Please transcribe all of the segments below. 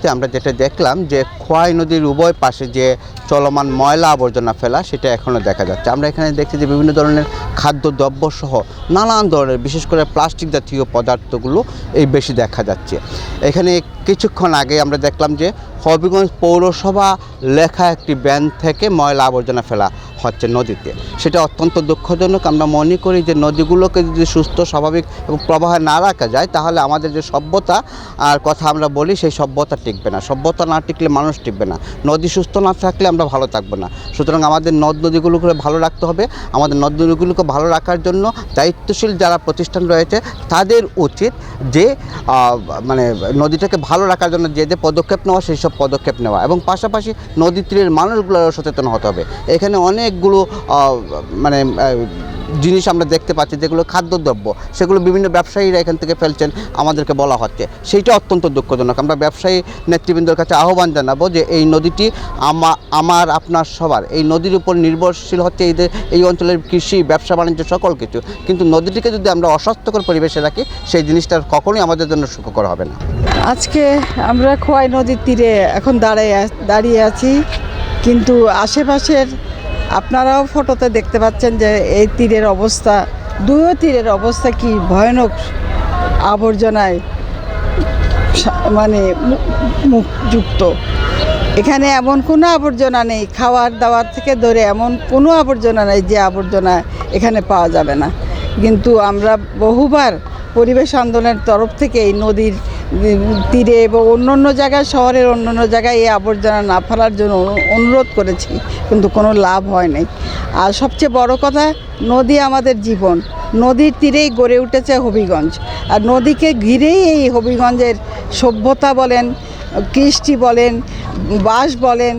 তে আমরা যেটা দেখলাম যে খোয়াই নদীর উভয় পাশে যে চলমান ময়লা আবর্জনা ফেলা, সেটা এখনও দেখা যাচ্ছে। আমরা এখানে দেখছি যে বিভিন্ন ধরনের খাদ্য দ্রব্য সহ নানান ধরনের, বিশেষ করে প্লাস্টিক জাতীয় পদার্থগুলো এই বেশি দেখা যাচ্ছে। এখানে কিছুক্ষণ আগে আমরা দেখলাম যে হবিগঞ্জ পৌরসভা লেখা একটি ব্যান থেকে ময়লা আবর্জনা ফেলা হচ্ছে নদীতে। সেটা অত্যন্ত দুঃখজনক। আমরা মনে করি যে নদীগুলোকে যদি সুস্থ, স্বাভাবিক এবং প্রবাহে না রাখা যায়, তাহলে আমাদের যে সভ্যতা আর কথা আমরা বলি, সেই সভ্যতা টিকবে না। সভ্যতা না টিকলে মানুষ টিকবে না। নদী সুস্থ না থাকলে আমরা ভালো থাকব না। সুতরাং আমাদের নদ নদীগুলোকে ভালো রাখতে হবে। আমাদের নদ নদীগুলোকে ভালো রাখার জন্য দায়িত্বশীল যারা প্রতিষ্ঠান রয়েছে, তাদের উচিত যে মানে নদীটাকে ভালো রাখার জন্য যে যে পদক্ষেপ নেওয়া সেই সব পদক্ষেপ নেওয়া। এবং পাশাপাশি নদীর তীরের মানুষগুলোরও সচেতন হতে হবে। এখানে অনেকগুলো মানে জিনিস আমরা দেখতে পাচ্ছি, যেগুলো খাদ্যদ্রব্য, সেগুলো বিভিন্ন ব্যবসায়ীরা এখান থেকে ফেলছেন, আমাদেরকে বলা হচ্ছে। সেইটা অত্যন্ত দুঃখজনক। আমরা ব্যবসায়ী নেতৃবৃন্দর কাছে আহ্বান জানাব যে এই নদীটি আমা, আমার, আপনার সবার, এই নদীর উপর নির্ভরশীল হচ্ছে এই এই অঞ্চলের কৃষি, ব্যবসা, বাণিজ্য, সকল কিছু। কিন্তু নদীটিকে যদি আমরা অস্বাস্থ্যকর পরিবেশে রাখি, সেই জিনিসটা কখনোই আমাদের জন্য সুখকর হবে না। আজকে আমরা খোয়াই নদীর তীরে এখন দাঁড়িয়ে দাঁড়িয়ে আছি। কিন্তু আশেপাশের আপনারাও ফটোতে দেখতে পাচ্ছেন যে এই তীরের অবস্থা, দুয়ো তীরের অবস্থা কি ভয়ানক আবর্জনায় মানে মুখযুক্ত। এখানে এমন কোনো আবর্জনা নেই, খাওয়ার দাওয়ার থেকে ধরে এমন কোনো আবর্জনা নেই যে আবর্জনা এখানে পাওয়া যাবে না। কিন্তু আমরা বহুবার পরিবেশ আন্দোলনের তরফ থেকে এই নদীর তীরে এবং অন্য অন্য জায়গায়, শহরের অন্য অন্য জায়গায় এই আবর্জনা না ফেলার জন্য অনুরোধ করেছি, কিন্তু কোনো লাভ হয় নাই। আর সবচেয়ে বড় কথা, নদী আমাদের জীবন। নদীর তীরেই গড়ে উঠেছে হবিগঞ্জ। আর নদীকে ঘিরেই এই হবিগঞ্জের সভ্যতা বলেন, কৃষ্টি বলেন বাস বলেন,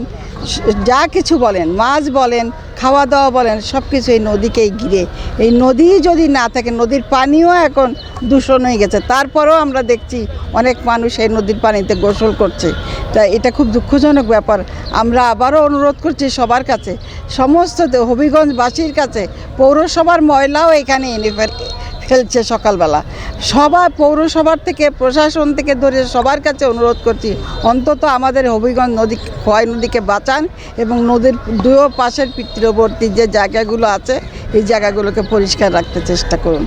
যা কিছু বলেন, মাছ বলেন খাওয়া দাওয়া বলেন সব কিছু এই নদীকেই ঘিরে। এই নদী যদি না থাকে, নদীর পানিও এখন দূষণ হয়ে গেছে। তারপরেও আমরা দেখছি অনেক মানুষ এই নদীর পানিতে গোসল করছে। তা এটা খুব দুঃখজনক ব্যাপার। আমরা আবারও অনুরোধ করছি সবার কাছে, সমস্ত হবিগঞ্জবাসীর কাছে, পৌরসভার ময়লাও এখানে এনে ফেল ফেলছে সকালবেলা। সবার পৌরসভার থেকে, প্রশাসন থেকে ধরে সবার কাছে অনুরোধ করছি, অন্তত আমাদের হবিগঞ্জ নদী, খোয়াই নদীকে বাঁচান এবং নদীর দুয়ো পাশের পিতৃবর্তী যে জায়গাগুলো আছে, এই জায়গাগুলোকে পরিষ্কার রাখতে চেষ্টা করুন।